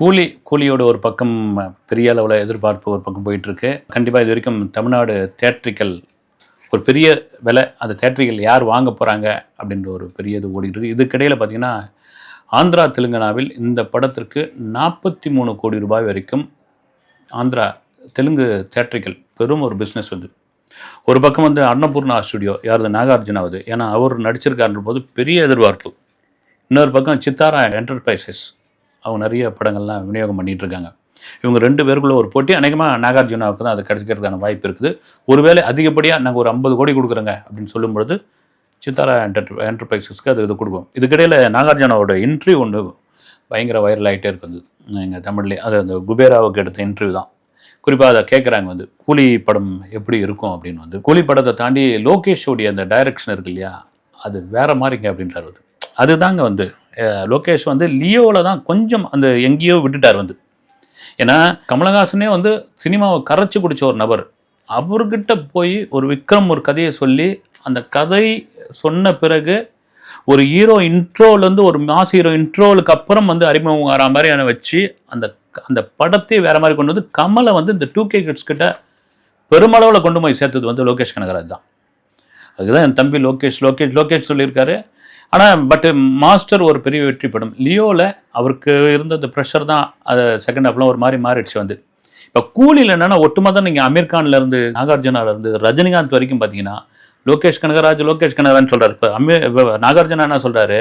கூலி கூலியோட ஒரு பக்கம் பெரிய அளவில் எதிர்பார்ப்பு ஒரு பக்கம் போயிட்டுருக்கு. கண்டிப்பாக இது வரைக்கும் தமிழ்நாடு தேட்ரிக்கல் ஒரு பெரிய விலை அந்த தேட்ரிக்கல் யார் வாங்க போகிறாங்க அப்படின்ற ஒரு பெரிய இது ஓடிட்டு இருக்குது இதுக்கிடையில் பார்த்தீங்கன்னா ஆந்திரா தெலுங்கானாவில் இந்த படத்திற்கு நாற்பத்தி மூணு கோடி ரூபாய் வரைக்கும் ஆந்திரா தெலுங்கு தேட்ரிக்கல் பெரும் ஒரு பிஸ்னஸ் வந்து. ஒரு பக்கம் வந்து அன்னபூர்ணா ஸ்டுடியோ யாரது நாகார்ஜுனாவது ஏன்னா அவர் நடிச்சிருக்காருன்ற போது பெரிய எதிர்பார்ப்பு. இன்னொரு பக்கம் சித்தாரா என்டர்பிரைசஸ் அவங்க நிறைய படங்கள்லாம் விநியோகம் பண்ணிகிட்ருக்காங்க இருக்காங்க இவங்க ரெண்டு பேருக்குள்ள ஒரு போட்டி அநேகமாக நாகார்ஜுனாவுக்கு தான் அது கிடைச்சிக்கிறதுக்கான வாய்ப்பு இருக்குது. ஒருவேளை அதிகப்படியாக நாங்கள் ஒரு ஐம்பது கோடி கொடுக்குறோங்க அப்படின்னு சொல்லும்பொழுது சித்தாரா என்டர் என்டர்பிரைசஸ்க்கு அது இது கொடுப்போம் இதுக்கிடையில் நாகார்ஜுனாவோட இன்டர்வியூ ஒன்று பயங்கர வைரல் ஆகிட்டே இருக்குது எங்கள் தமிழ்லேயே அது அந்த குபேராவுக்கு எடுத்த இன்டர்வியூ தான். குறிப்பாக அதை கேட்குறாங்க வந்து கூலி படம் எப்படி இருக்கும் அப்படின்னு வந்து. கூலி படத்தை தாண்டி லோகேஷோடைய அந்த டைரக்ஷன் இருக்கு இல்லையா? அது வேற மாதிரிங்க அப்படின்றார் அதுதாங்க வந்து லோகேஷ் வந்து லியோவில் தான் கொஞ்சம் அந்த எங்கேயோ விட்டுட்டார் வந்து. ஏன்னா கமலஹாசனே வந்து சினிமாவை கரைச்சி குடித்த ஒரு நபர். அவர்கிட்ட போய் ஒரு விக்ரம் ஒரு கதையை சொல்லி அந்த கதை சொன்ன பிறகு ஒரு ஹீரோ இன்ட்ரோலேருந்து ஒரு மாஸ் ஹீரோ இன்ட்ரோலுக்கு அப்புறம் வந்து அறிமுகம் வர மாதிரியான வச்சு அந்த அந்த படத்தையே வேறு மாதிரி கொண்டு வந்து கமலை வந்து இந்த டூ கே கிட்ஸ் கிட்ட பெருமளவில் கொண்டு போய் சேர்த்தது வந்து லோகேஷ் கனகராஜ் தான். அதுதான் என் தம்பி லோகேஷ் லோகேஷ் லோகேஷ் சொல்லியிருக்காரு ஆனால் பட் மாஸ்டர் ஒரு பெரிய வெற்றி படம். லியோவில் அவருக்கு இருந்த அந்த ப்ரெஷர் தான் அது செகண்ட் ஹாஃப்லாம் ஒரு மாதிரி மாறிடுச்சு வந்து. இப்போ கூலியில் என்னென்னா ஒட்டுமொத்தம் நீங்கள் அமீர் கான்லேருந்து இருந்து ரஜினிகாந்த் வரைக்கும் பார்த்தீங்கன்னா லோகேஷ் கனகராஜ் லோகேஷ் கனகராஜ்னு சொல்கிறார் இப்போ அமீர் நாகார்ஜுனா என்ன சொல்கிறாரு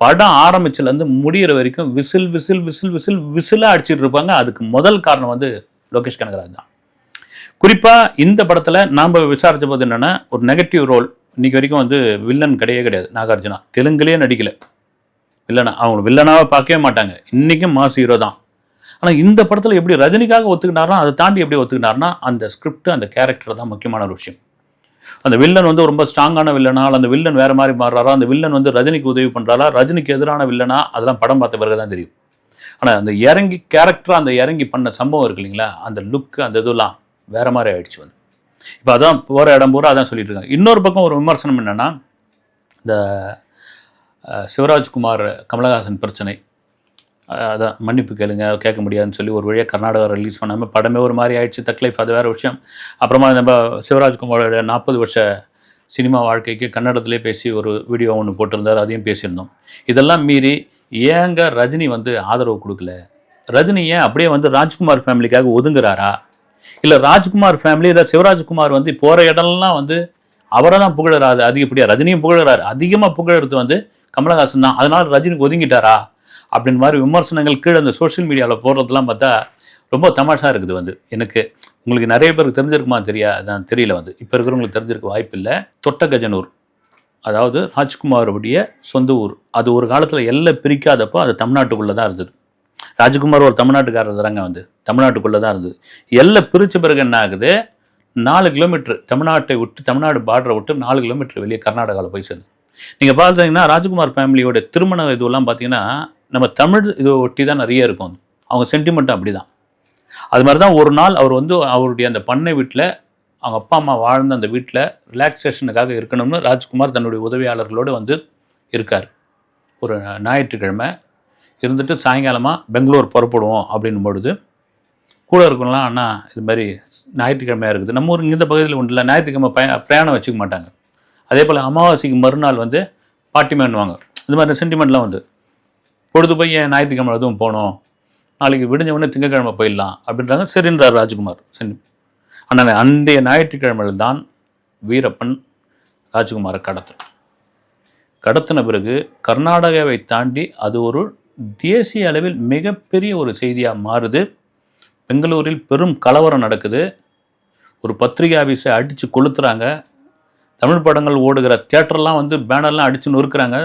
படம் ஆரம்பிச்சுலேருந்து முடிகிற வரைக்கும் விசில் விசில் விசில் விசில் விசிலாக அடிச்சிட்டு இருப்பாங்க. அதுக்கு முதல் காரணம் வந்து லோகேஷ் கனகராஜ் தான். குறிப்பாக இந்த படத்தில் நாம் விசாரித்த போது என்னென்னா ஒரு நெகட்டிவ் ரோல் இன்றைக்கி வரைக்கும் வந்து வில்லன் கிடையவே கிடையாது. நாகார்ஜுனா. தெலுங்குலேயே நடிக்கலை. வில்லனா. அவங்க வில்லனாக பார்க்கவே மாட்டாங்க. இன்றைக்கும் மாஸ் ஹீரோ தான். ஆனால் இந்த படத்தில் எப்படி ரஜினிக்காக ஒத்துக்கினார்னா அதை தாண்டி எப்படி ஒத்துக்கினார்னா அந்த ஸ்கிரிப்ட் அந்த கேரக்டர் தான் முக்கியமான ஒரு விஷயம். அந்த வில்லன் வந்து ரொம்ப ஸ்ட்ராங்கான வில்லனா அந்த வில்லன் வேறு மாதிரி மாறுறாரா அந்த வில்லன் வந்து ரஜினிக்கு உதவி பண்ணுறாரா ரஜினிக்கு எதிரான வில்லனா அதெல்லாம் படம் பார்த்த பிறகு தான் தெரியும். ஆனால் அந்த இறங்கி கேரக்டர் அந்த இறங்கி பண்ண சம்பவம் இருக்கு இல்லைங்களா அந்த லுக்கு அந்த இதெல்லாம் வேறு மாதிரி ஆயிடுச்சு வந்து. இப்போ அதான் போகிற இடம் பூரா அதான் சொல்லிட்டு இருக்காங்க. இன்னொரு பக்கம் ஒரு விமர்சனம் என்னென்னா இந்த சிவராஜ்குமார் கமலஹாசன் பிரச்சனை. அதான் மன்னிப்பு கேளுங்க கேட்க முடியாதுன்னு சொல்லி ஒரு வழியாக கர்நாடகா ரிலீஸ் பண்ணாமல் படமே ஒரு மாதிரி ஆயிடுச்சு தக்லைஃப் அது வேறு விஷயம். அப்புறமா நம்ம சிவராஜ்குமாரோட நாற்பது வருஷ சினிமா வாழ்க்கைக்கு கன்னடத்திலே பேசி ஒரு வீடியோ ஒன்று போட்டிருந்தார் அதையும் பேசியிருந்தோம். இதெல்லாம் மீறி ஏங்க ரஜினி வந்து ஆதரவு கொடுக்கல? ரஜினி ஏன் அப்படியே வந்து ராஜ்குமார் ஃபேமிலிக்காக ஒதுங்குறாரா? இல்லை ராஜ்குமார் ஃபேமிலி இல்லை சிவராஜ்குமார் வந்து போகிற இடம்லாம் வந்து அவரை தான் புகழறாரு அதிகப்படியாக ரஜினியும் புகழறாரு. அதிகமாக புகழறது வந்து கமலஹாசன் தான். அதனால் ரஜினிக்கு ஒதுங்கிட்டாரா? அப்படின்னு மாதிரி விமர்சனங்கள் கீழே அந்த சோஷியல் மீடியாவில் போடுறதுலாம் பார்த்தா ரொம்ப தமாஷா இருக்குது வந்து. எனக்கு உங்களுக்கு நிறைய பேருக்கு தெரிஞ்சிருக்குமா தெரியா? அதான் தெரியல வந்து. இப்போ இருக்கிறவங்களுக்கு தெரிஞ்சிருக்க வாய்ப்பு இல்லை. தொட்டகஜனூர். அதாவது ராஜ்குமாரோடைய சொந்த ஊர். அது ஒரு காலத்தில் எல்லை பிரிக்காதப்போ அது தமிழ்நாட்டுக்குள்ளே தான் இருந்தது. ராஜ்குமார் ஒரு தமிழ்நாட்டுக்காரர் தராங்க வந்து. தமிழ்நாட்டுக்குள்ளே தான் இருந்தது. எல்லை பிரித்த பிறகு என்ன ஆகுது? நாலு கிலோமீட்டர் தமிழ்நாட்டை விட்டு தமிழ்நாடு பார்டரை விட்டு நாலு கிலோமீட்டர் வெளியே கர்நாடகாவில் போய் சேர்ந்து நீங்கள் பார்த்தீங்கன்னா ராஜ்குமார் ஃபேமிலியோட திருமண இதுவெல்லாம் பார்த்தீங்கன்னா நம்ம தமிழ் இதை ஒட்டி தான் நிறைய இருக்கும். அவங்க சென்டிமெண்ட்டும் அப்படி தான் அது மாதிரி தான் ஒரு நாள் அவர் வந்து அவருடைய அந்த பண்ணை வீட்டில் அவங்க அப்பா அம்மா வாழ்ந்த அந்த வீட்டில் ரிலாக்ஸேஷனுக்காக இருக்கணும்னு ராஜ்குமார் தன்னுடைய உதவியாளர்களோடு வந்து இருக்கார். ஒரு ஞாயிற்றுக்கிழமை இருந்துட்டு சாயங்காலமாக பெங்களூர் புறப்படுவோம் அப்படின்னும் பொழுது கூட இருக்கணும்லாம் அண்ணா இது மாதிரி ஞாயிற்றுக்கிழமையாக இருக்குது. நம்ம ஊர் இந்த பகுதியில் ஒன்றும் இல்லை ஞாயிற்றுக்கிழமை பய பிரயாணம் வச்சுக்க மாட்டாங்க. அதே போல் அமாவாசைக்கு மறுநாள் வந்து பாட்டிமேன்னுவாங்க. இந்த மாதிரி சென்டிமெண்ட்லாம் வந்து பொழுது போய் ஏன் ஞாயிற்றுக்கிழமை எதுவும் போகணும் நாளைக்கு விடிஞ்ச உடனே திங்கக்கிழமை போயிடலாம். அப்படின்றாங்க சரின்றார் ராஜ்குமார். சென் ஆனால் அன்றைய ஞாயிற்றுக்கிழமையில் தான் வீரப்பன் ராஜ்குமாரை கடத்தினார் கடத்தின பிறகு கர்நாடகாவை தாண்டி அது ஒரு தேசிய அளவில் மிகப்பெரிய ஒரு செய்தியாக மாறுது. பெங்களூரில் பெரும் கலவரம் நடக்குது. ஒரு பத்திரிகை ஆஃபீஸை அடித்து கொளுத்துறாங்க. தமிழ் படங்கள் ஓடுகிற தியேட்டர்லாம் வந்து பேனர்லாம் அடித்து நொறுக்கிறாங்க.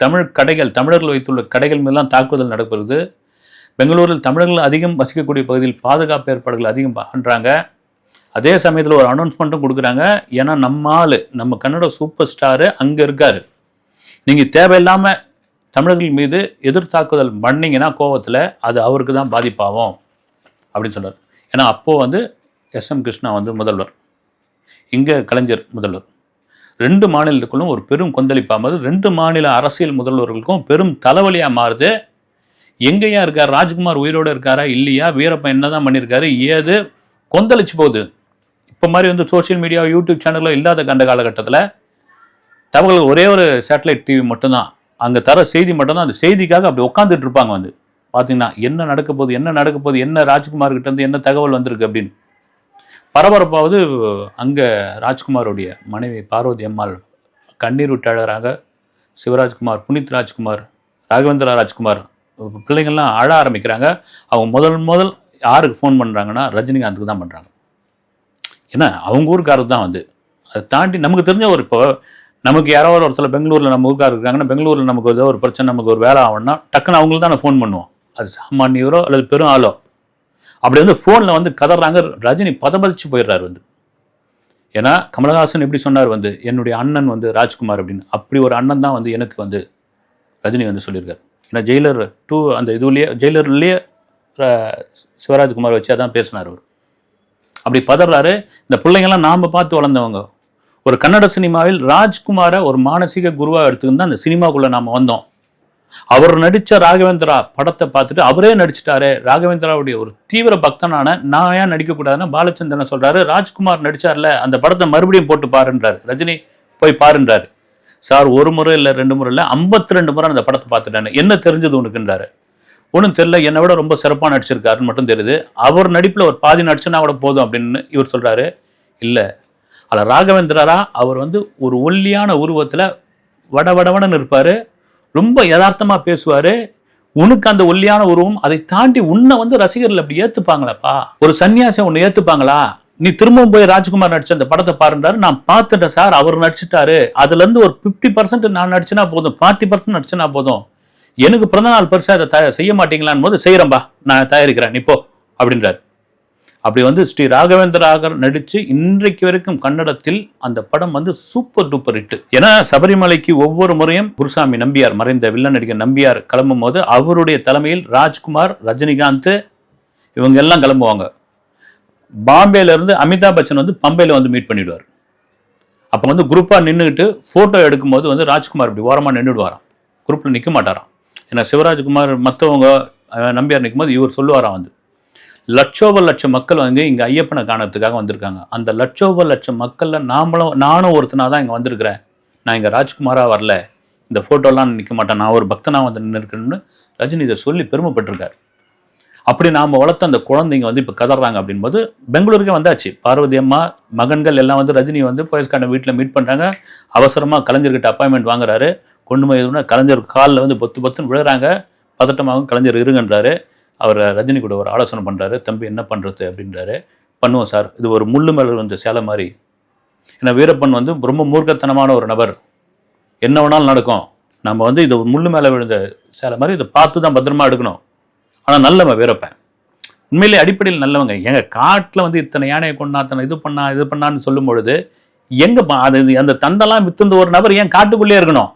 தமிழ் கடைகள் தமிழர்கள் வைத்துள்ள கடைகள் மீதெல்லாம் தாக்குதல் நடக்கிறது. பெங்களூரில் தமிழர்கள் அதிகம் வசிக்கக்கூடிய பகுதியில் பாதுகாப்பு ஏற்பாடுகள் அதிகம் பண்ணுறாங்க அதே சமயத்தில் ஒரு அனௌன்ஸ்மெண்ட்டும் கொடுக்குறாங்க. ஏன்னா நம்ம ஆள் நம்ம கன்னட சூப்பர் ஸ்டாரு அங்கே இருக்கார். நீங்கள் தேவையில்லாமல் தமிழர்கள் மீது எதிர் தாக்குதல் பண்ணீங்கன்னா கோவத்தில் அது அவருக்கு தான் பாதிப்பாகும் அப்படின்னு சொன்னார் ஏன்னா அப்போது வந்து எஸ் எம் கிருஷ்ணா வந்து முதல்வர். இங்கே கலைஞர் முதல்வர். ரெண்டு மாநிலத்துக்குள்ளும் ஒரு பெரும் கொந்தளிப்பாக மாறுது ரெண்டு மாநில அரசியல் முதல்வர்களுக்கும் பெரும் தலைவலியாக மாறுது. எங்கேயா இருக்கார்? ராஜ்குமார் உயிரோடு இருக்காரா? இல்லையா? வீரப்பன் என்ன தான் பண்ணியிருக்காரு ஏது? கொந்தளிச்சு போகுது. இப்போ மாதிரி வந்து சோஷியல் மீடியா யூடியூப் சேனலில் இல்லாத கண்ட காலகட்டத்தில் தகவல் ஒரே ஒரு சேட்டலைட் டிவி மட்டும்தான். அங்கே தர செய்தி மட்டும்தான் அந்த செய்திக்காக அப்படி உட்காந்துட்டு இருப்பாங்க வந்து. பார்த்தீங்கன்னா என்ன நடக்க போகுது என்ன நடக்க போகுது என்ன ராஜ்குமார் கிட்டேருந்து என்ன தகவல் வந்திருக்கு அப்படின்னு. பரபரப்பாவது அங்கே ராஜ்குமாருடைய மனைவி பார்வதி அம்மாள் கண்ணீர் விட்டாளராக சிவராஜ்குமார் புனித் ராஜ்குமார் ராகவேந்திரா ராஜ்குமார் பிள்ளைங்கள்லாம் அழ ஆரம்பிக்கிறாங்க. அவங்க முதல் முதல் யாருக்கு ஃபோன் பண்ணுறாங்கன்னா ரஜினிகாந்துக்கு தான் பண்ணுறாங்க ஏன்னா அவங்க ஊருக்காரர் தான் வந்து. அதை தாண்டி நமக்கு தெரிஞ்ச ஒரு இப்போ நமக்கு யாராவது ஒருத்தர் பெங்களூரில் நம்ம ஊருக்காக இருக்காங்கன்னா பெங்களூரில் நமக்கு ஏதோ ஒரு பிரச்சனை நமக்கு ஒரு வேலை ஆகணும்னா டக்குன்னு அவங்களுக்கு தான் ஃபோன் பண்ணுவோம். அது சாமானியரோ அல்லது பெரும் ஆளோ. அப்படி வந்து ஃபோனில் வந்து கதறாங்க ரஜினி பதபதிச்சு போயிடுறாரு வந்து. ஏன்னா கமலஹாசன் எப்படி சொன்னார் வந்து என்னுடைய அண்ணன் வந்து ராஜ்குமார் அப்படின்னு. அப்படி ஒரு அண்ணன் தான் வந்து எனக்கு வந்து ரஜினி வந்து சொல்லியிருக்காரு. ஏன்னா ஜெயிலர் டூ அந்த இதுலேயே ஜெயிலர்லேயே சிவராஜ்குமார் வச்சு அதான் பேசினார் அவர். அப்படி பதறாரு. இந்த பிள்ளைங்கள்லாம் நாம் பார்த்து வளர்ந்தவங்க. ஒரு கன்னட சினிமாவில் ராஜ்குமாரை ஒரு மானசீக குருவாக எடுத்துக்கிட்டு தான் அந்த சினிமாக்குள்ளே நாம் வந்தோம். அவர் நடித்த ராகவேந்திரா படத்தை பார்த்துட்டு அவரே நடிச்சிட்டாரு. ராகவேந்திராவுடைய ஒரு தீவிர பக்தனான நான் ஏன் நடிக்கக்கூடாதுன்னு பாலச்சந்திரன் சொல்கிறாரு ராஜ்குமார் நடித்தார்ல அந்த படத்தை மறுபடியும் போட்டு பாருன்றாரு. ரஜினி போய் பாருன்றார். சார் ஒரு முறை இல்லை ரெண்டு முறை இல்லை ஐம்பத்தி ரெண்டு முறை அந்த படத்தை பார்த்துட்டாரு என்ன தெரிஞ்சது உனக்குன்றாரு. ஒன்றும் தெரியல என்னை விட ரொம்ப சிறப்பாக நடிச்சிருக்காருன்னு மட்டும் தெரியுது. அவர் நடிப்பில் ஒரு பாதி நடிச்சுன்னா கூட போதும் அப்படின்னு இவர் சொல்கிறாரு இல்லை அதில் ராகவேந்திரரா அவர் வந்து ஒரு ஒல்லியான உருவத்தில் வட வடவடன்னு இருப்பார் ரொம்ப யதார்த்தமாக பேசுவார். உனக்கு அந்த ஒல்லியான உருவம் அதை தாண்டி உன்னை வந்து ரசிகர்கள் அப்படி ஏற்றுப்பாங்களாப்பா ஒரு சன்னியாசம் உன்னை ஏற்றுப்பாங்களா நீ திரும்பவும் போய் ராஜ்குமார் நடிச்ச அந்த படத்தை பாருன்றாரு. நான் பார்த்துட்டேன் சார் அவர் நடிச்சிட்டாரு. அதுலேருந்து ஒரு ஃபிஃப்டி பர்சன்ட் நான் நடிச்சனா போதும் ஃபார்ட்டி பர்சன்ட் நடிச்சனா போதும். எனக்கு பிறந்த நாள் பெருசாக அதை தயா செய்ய மாட்டீங்களான்னு போது செய்கிறேன்பா நான் தயாரிக்கிறேன் இப்போ அப்படின்றாரு. அப்படி வந்து ஸ்ரீ ராகவேந்திராகர் நடித்து இன்றைக்கு வரைக்கும் கன்னடத்தில் அந்த படம் வந்து சூப்பர் டூப்பர் ஹிட் ஏன்னா சபரிமலைக்கு ஒவ்வொரு முறையும் குருசாமி நம்பியார் மறைந்த வில்லன் நடிகர் நம்பியார் கிளம்பும் போது அவருடைய தலைமையில் ராஜ்குமார் ரஜினிகாந்த் இவங்க எல்லாம் கிளம்புவாங்க. பாம்பேலேருந்து அமிதாப் பச்சன் வந்து பம்பையில் வந்து மீட் பண்ணிடுவார். அப்போ வந்து குரூப்பாக நின்றுக்கிட்டு ஃபோட்டோ எடுக்கும்போது வந்து ராஜ்குமார் இப்படி ஓரமாக நின்றுடுவாராம் குரூப்பில் நிற்க மாட்டாராம். ஏன்னா சிவராஜ்குமார் மற்றவங்க நம்பியார் நிற்கும்போது இவர் சொல்லுவாராம் வந்து. லட்சோப லட்சம் மக்கள் வந்து இங்கே ஐயப்பனை காணறதுக்காக வந்திருக்காங்க. அந்த லட்சோப லட்சம் மக்களில் நாமளும் நானும் ஒருத்தனாக தான் இங்கே வந்திருக்கிறேன். நான் இங்கே ராஜ்குமாராக வரல. இந்த ஃபோட்டோலாம் நிற்க மாட்டேன். நான் ஒரு பக்தனாக வந்து நின்றுருக்கேன்னு ரஜினி இதை சொல்லி பெருமைப்பட்டிருக்காரு. அப்படி நாம் வளர்த்த அந்த குழந்தைங்க வந்து இப்போ கதறாங்க அப்படின்போது பெங்களூருக்கே வந்தாச்சு. பார்வதி அம்மா மகன்கள் எல்லாம் வந்து ரஜினி வந்து போயஸ்கான வீட்டில் மீட் பண்ணுறாங்க அவசரமாக கலைஞர்கிட்ட அப்பாயின்மெண்ட் வாங்குறாரு. கொண்டு போய் எதுனா கலைஞர் காலில் வந்து பொத்து பொத்துன்னு விழுறாங்க. பதட்டமாகவும் கலைஞர் இருங்கன்றாரு. அவர் ரஜினி கூட ஒரு ஆலோசனை பண்ணுறாரு தம்பி என்ன பண்ணுறது அப்படின்றாரு. பண்ணுவோம் சார். இது ஒரு முள்ளு மேலே வந்து சேலை மாதிரி. ஏன்னா வீரப்பன் வந்து ரொம்ப மூர்க்கத்தனமான ஒரு நபர். என்ன வேணாலும் நடக்கும். நம்ம வந்து இது ஒரு முள்ளு மேலே விழுந்த சேலை மாதிரி இதை பார்த்து தான் பத்திரமா எடுக்கணும். ஆனால் நல்லவன் வீரப்பன். உண்மையிலே அடிப்படையில் நல்லவங்க. எங்கள் காட்டில் வந்து இத்தனை யானையை கொண்டா அத்தனை இது பண்ணா இது பண்ணான்னு சொல்லும் பொழுது எங்கே பா- அது இது- அந்த தந்தெல்லாம் வித்துந்த ஒரு நபர் ஏன் காட்டுக்குள்ளே இருக்கணும்?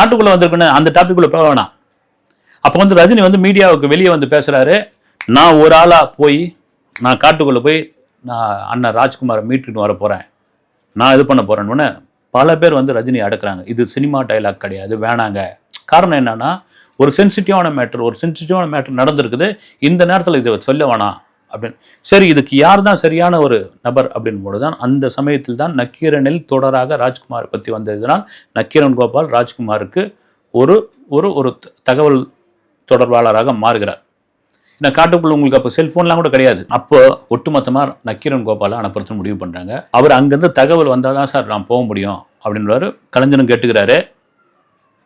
நாட்டுக்குள்ளே வந்திருக்கணும். அந்த டாபிக்குள்ளே போக வேணாம். அப்போ வந்து ரஜினி வந்து மீடியாவுக்கு வெளியே வந்து பேசுகிறாரு நான் ஒரு ஆளாக போய் நான் காட்டுக்குள்ளே போய் நான் அண்ணன் ராஜ்குமாரை மீட்டுக்கிட்டு வர போகிறேன் நான் இது பண்ண போறேன்னு பல பேர் வந்து ரஜினி அடக்குறாங்க. இது சினிமா டைலாக் கிடையாது வேணாங்க. காரணம் என்னன்னா ஒரு சென்சிட்டிவான மேட்டர் ஒரு சென்சிட்டிவான மேட்டர் நடந்திருக்குது. இந்த நேரத்தில் இதை சொல்ல வேணாம். அப்படின்னு. சரி இதுக்கு யார் தான் சரியான ஒரு நபர் அப்படின்னு தான் அந்த சமயத்தில் தான் நக்கீரனில் தொடராக ராஜ்குமார் பற்றி வந்ததுனால் நக்கீரன் கோபால் ராஜ்குமாருக்கு ஒரு ஒரு ஒரு தகவல் தொடர்பாளராக மாறுகிறார். இந்த காட்டுக்குள்ள உங்களுக்கு அப்போ செல்ஃபோன்லாம் கூட கிடையாது. அப்போ ஒட்டுமொத்தமாக நக்கீரன் கோபாலை அனுப்புறதுன்னு முடிவு பண்ணுறாங்க அவர் அங்கேருந்து தகவல் வந்தால் தான் சார் நான் போக முடியும் அப்படின்றாரு கலைஞரும் கேட்டுக்கிறாரு.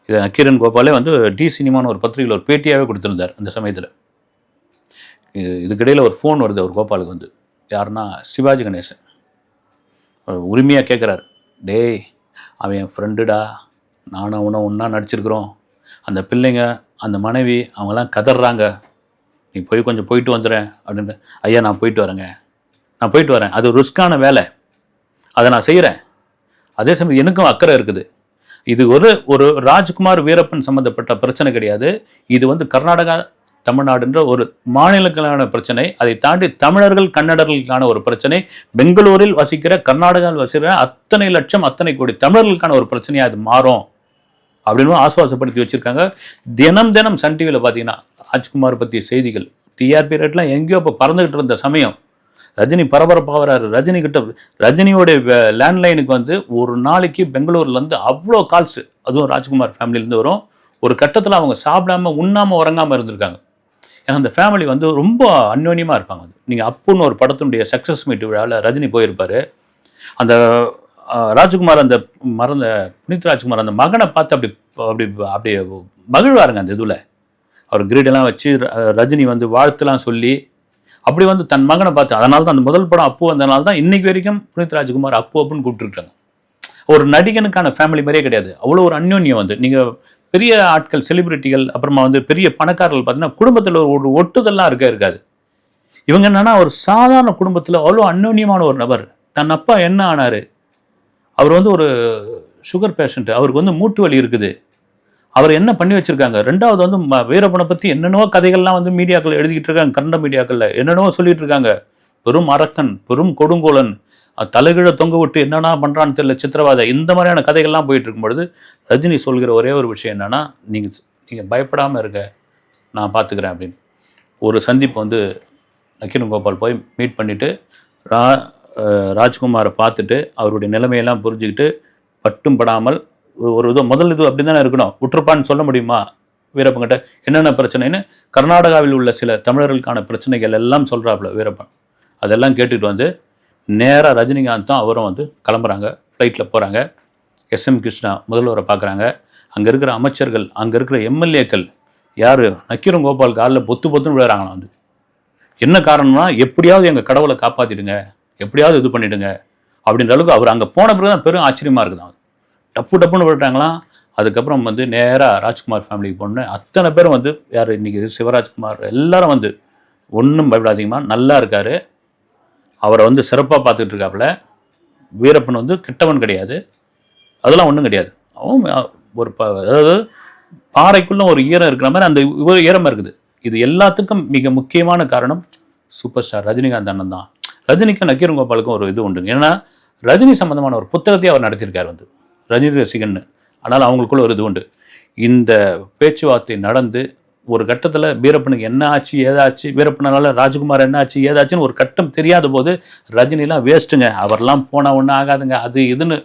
இதை நக்கீரன் கோபாலே வந்து டி சினிமான்னு ஒரு பத்திரிகையில் ஒரு பேட்டியாகவே கொடுத்துருந்தார் அந்த சமயத்தில். இது இதுக்கிடையில் ஒரு ஃபோன் வருது அவர் கோபாலுக்கு வந்து. யாருன்னா சிவாஜி கணேசன். உரிமையாக கேட்குறாரு டேய் அவன் என் ஃப்ரெண்டுடா நானும் அவனும் ஒன்றா நடிச்சிருக்கிறோம். அந்த பிள்ளைங்க அந்த மனைவி அவங்கெல்லாம் கதறாங்க நீ போய் கொஞ்சம் போயிட்டு வந்துடுறேன் அப்படின்னு ஐயா நான் போயிட்டு வரேங்க. நான் போயிட்டு வரேன். அது ரிஸ்க்கான வேலை. அதை நான் செய்கிறேன் அதே சமயம் எனக்கும் அக்கறை இருக்குது. இது ஒரு ஒரு ராஜ்குமார் வீரப்பன் சம்மந்தப்பட்ட பிரச்சனை கிடையாது. இது வந்து கர்நாடகா தமிழ்நாடுன்ற ஒரு மாநிலங்களுக்கான பிரச்சனை. அதை தாண்டி தமிழர்கள் கன்னடர்களுக்கான ஒரு பிரச்சனை. பெங்களூரில் வசிக்கிற கர்நாடகாவில் வசிக்கிற அத்தனை லட்சம் அத்தனை கோடி தமிழர்களுக்கான ஒரு பிரச்சனையாக அது மாறும். அப்படின்னு ஆசுவாசப்படுத்தி வச்சிருக்காங்க. தினம் தினம் சன் டிவியில் பார்த்தீங்கன்னா ராஜ்குமார் பற்றிய செய்திகள் டிஆர்பி ரேட்லாம் எங்கேயோ இப்போ பறந்துக்கிட்டு இருந்த சமயம். ரஜினி பரபரப்பாகிறாரு ரஜினி கிட்ட ரஜினியோடைய லேண்ட்லைனுக்கு வந்து ஒரு நாளைக்கு பெங்களூர்லேருந்து அவ்வளோ கால்ஸ் அதுவும் ராஜ்குமார் ஃபேமிலியிலேருந்து வரும். ஒரு கட்டத்தில் அவங்க சாப்பிடாம உண்ணாமல் உறங்காமல் இருந்திருக்காங்க. ஏன்னா அந்த ஃபேமிலி வந்து ரொம்ப அந்யோன்யமாக இருப்பாங்க. நீங்கள் அப்புன்னு ஒரு படத்தினுடைய சக்ஸஸ் மீட் விழாவில் ரஜினி போயிருப்பார். அந்த ராஜ்குமார் அந்த மறந்த புனித் ராஜ்குமார் அந்த மகனை பார்த்து அப்படி அப்படி அப்படி மகிழ்வாருங்க அந்த இதில். அவர் கிரீடெல்லாம் வச்சு ர- ரஜினி வந்து வாழ்த்துலாம் சொல்லி அப்படி வந்து தன் மகனை பார்த்து அதனால தான் அந்த முதல் படம் அப்பு வந்தனால தான் இன்னைக்கு வரைக்கும் புனித் ராஜ்குமார் அப்பு அப்புன்னு கூப்பிட்டுருக்காங்க. ஒரு நடிகனுக்கான ஃபேமிலி மாதிரியே கிடையாது. அவ்வளோ ஒரு அந்யோன்யம் வந்து. நீங்கள் பெரிய ஆட்கள் செலிபிரிட்டிகள் அப்புறமா வந்து பெரிய பணக்காரர்கள் பார்த்தீங்கன்னா குடும்பத்தில் ஒரு ஒட்டுதெல்லாம் இருக்க இருக்காது. இவங்க என்னன்னா ஒரு சாதாரண குடும்பத்தில் அவ்வளோ அந்யோன்யமான ஒரு நபர். தன் அப்பா என்ன ஆனார்? அவர் வந்து ஒரு சுகர் பேஷண்ட்டு அவருக்கு வந்து மூட்டு வலி இருக்குது. அவர் என்ன பண்ணி வச்சுருக்காங்க? ரெண்டாவது வந்து ம- வீரப்பனை பற்றி என்னென்னவோ கதைகள்லாம் வந்து மீடியாக்கள் எழுதிக்கிட்டு இருக்காங்க கன்னட மீடியாக்களில். என்னென்னவோ சொல்லிட்டு இருக்காங்க. பெரும் அரக்கன் பெரும் கொடுங்கோலன் தலைகீழ தொங்க விட்டு என்னென்னா பண்ணுறான்னு தெரியல சித்திரவாதை. இந்த மாதிரியான கதைகள்லாம் போயிட்டு இருக்கும்பொழுது ரஜினி சொல்கிற ஒரே ஒரு விஷயம் என்னென்னா நீங்கள் நீங்கள் பயப்படாமல் இருங்க. நான் பார்த்துக்கிறேன் அப்படின்னு. ஒரு சந்திப்பு வந்து நக்கீரன் கோபால் போய் மீட் பண்ணிவிட்டு ராஜ்குமாரை பார்த்துட்டு அவருடைய நிலைமையெல்லாம் புரிஞ்சுக்கிட்டு பட்டும் படாமல் ஒரு- இதோ இது முதல் இது அப்படி தானே இருக்கணும். விட்டுருப்பான்னு சொல்ல முடியுமா? வீரப்பங்கிட்ட என்னென்ன பிரச்சனைன்னு கர்நாடகாவில் உள்ள சில தமிழர்களுக்கான பிரச்சனைகள் எல்லாம் சொல்கிறாப்புல வீரப்பன். அதெல்லாம் கேட்டுட்டு வந்து நேராக ரஜினிகாந்தும் அவரும் வந்து கிளம்புறாங்க. ஃப்ளைட்டில் போகிறாங்க எஸ். எம். கிருஷ்ணா முதல்வரை பார்க்குறாங்க அங்கே இருக்கிற அமைச்சர்கள் அங்கே இருக்கிற எம்எல்ஏக்கள் யார்? நக்கீரன் கோபால் காலில் பொத்து பொத்துன்னு விழுறாங்களாம் வந்து. என்ன காரணம்னா எப்படியாவது எங்கள் கடவுளை காப்பாற்றிடுங்க எப்படியாவது இது பண்ணிடுங்க அப்படின்ற அளவுக்கு அவர் அங்கே போன பிறகு தான் பெரும் ஆச்சரியமாக இருக்குதான் டப்பு டப்புன்னு விட்டுட்டாங்களாம். அதுக்கப்புறம் வந்து நேராக ராஜ்குமார் ஃபேமிலிக்கு போனேன் அத்தனை பேரும் வந்து யார் இன்றைக்கி சிவராஜ்குமார் எல்லாரும் வந்து ஒன்றும் பயப்படாதீங்கம்மா நல்லா இருக்காரு. அவரை வந்து சிறப்பாக பார்த்துக்கிட்டு இருக்காப்புல. வீரப்பன் வந்து கெட்டவன் கிடையாது. அதெல்லாம் ஒன்றும் கிடையாது. அவன் ஒரு ப அதாவது பாறைக்குள்ளே ஒரு ஈரம் இருக்கிற மாதிரி அந்த ஈரமாக ஈரம் இருக்குது. இது எல்லாத்துக்கும் மிக முக்கியமான காரணம் சூப்பர் ஸ்டார் ரஜினிகாந்த் அண்ணன் தான் ரஜினிக்கும் நக்கீரன் கோபாலுக்கும் ஒரு இது உண்டு ஏன்னா ரஜினி சம்மந்தமான ஒரு புத்தகத்தையே அவர் நடத்தியிருக்கார் வந்து. ரஜினி ரசிகன் ஆனால் அவங்களுக்குள்ள ஒரு இது உண்டு. இந்த பேச்சுவார்த்தை நடந்து ஒரு கட்டத்தில் வீரப்பனுக்கு என்ன ஆச்சு ஏதாச்சு வீரப்பனால ராஜ்குமார் என்ன ஆச்சு ஏதாச்சுன்னு ஒரு கட்டம் தெரியாத போது ரஜினிலாம் வேஸ்ட்டுங்க அவர்லாம் போனால் ஒன்றும் ஆகாதுங்க. அது இதுன்னு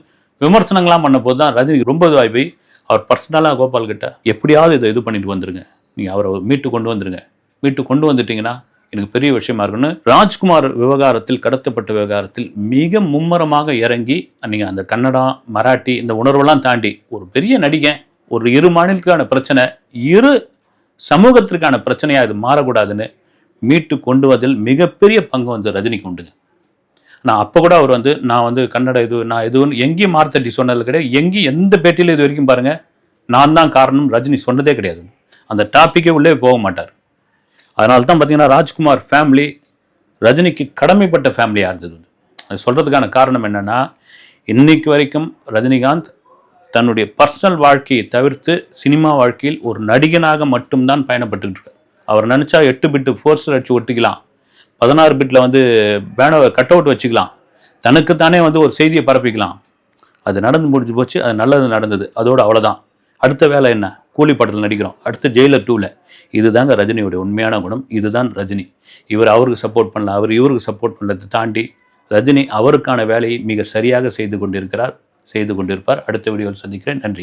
விமர்சனங்கள்லாம் பண்ண போது தான் ரஜினி ரொம்ப இதுவாகி போய் அவர் பர்சனலாக கோபால் கிட்ட எப்படியாவது இதை இது பண்ணிட்டு வந்துருங்க. நீங்கள் அவரை மீட்டு கொண்டு வந்துருங்க. மீட்டு கொண்டு வந்துட்டிங்கன்னா எனக்கு பெரிய விஷயமா இருக்குன்னு ராஜ்குமார் விவகாரத்தில் கடத்தப்பட்ட விவகாரத்தில் மிக மும்முரமாக இறங்கி நீங்கள் அந்த கன்னடா மராட்டி இந்த உணர்வெல்லாம் தாண்டி ஒரு பெரிய நடிகன் ஒரு இரு மாநிலத்துக்கான பிரச்சனை இரு சமூகத்திற்கான பிரச்சனையாக இது மாறக்கூடாதுன்னு மீட்டு கொண்டு வதில் மிகப்பெரிய பங்கு வந்து ரஜினிக்கு உண்டுங்க. நான் அப்போ கூட அவர் வந்து நான் வந்து கன்னட இது நான் எதுவும் எங்கேயும் மார்த்தட்டி சொன்னது கிடையாது. எங்கேயும் எந்த பேட்டியில் இது வரைக்கும் பாருங்கள் நான் தான் காரணம் ரஜினி சொன்னதே கிடையாது. அந்த டாப்பிக்கே உள்ளே போக மாட்டார். அதனால தான் பார்த்தீங்கன்னா ராஜ்குமார் ஃபேமிலி ரஜினிக்கு கடமைப்பட்ட ஃபேமிலியாக இருந்தது. அது சொல்கிறதுக்கான காரணம் என்னென்னா இன்னைக்கு வரைக்கும் ரஜினிகாந்த் தன்னுடைய பர்சனல் வாழ்க்கையை தவிர்த்து சினிமா வாழ்க்கையில் ஒரு நடிகனாக மட்டும்தான் பயணப்பட்டுக்கிட்டு அவர் நினச்சா எட்டு பிட்டு ஃபோர்ஸர் அடிச்சு ஒட்டிக்கலாம். பதினாறு பிட்டில் வந்து பேன கட் அவுட் வச்சுக்கலாம். தனக்குத்தானே வந்து ஒரு செய்தியை பரப்பிக்கலாம். அது நடந்து முடிஞ்சு போச்சு அது நல்லது நடந்தது. அதோடு அவ்வளோதான் அடுத்த வேலை என்ன? கூலி படத்தில் நடிக்கிறோம். அடுத்து ஜெயிலர் டூவில் இதுதாங்க ரஜினியோடைய உண்மையான குணம். இதுதான் ரஜினி. இவர் அவருக்கு சப்போர்ட் பண்ணல. அவர் இவருக்கு சப்போர்ட் பண்ணதை தாண்டி ரஜினி அவருக்கான வேலையை மிக சரியாக செய்து கொண்டிருக்கிறார். செய்து கொண்டிருப்பார். அடுத்த வீடியோவில் சந்திக்கிறேன். நன்றி.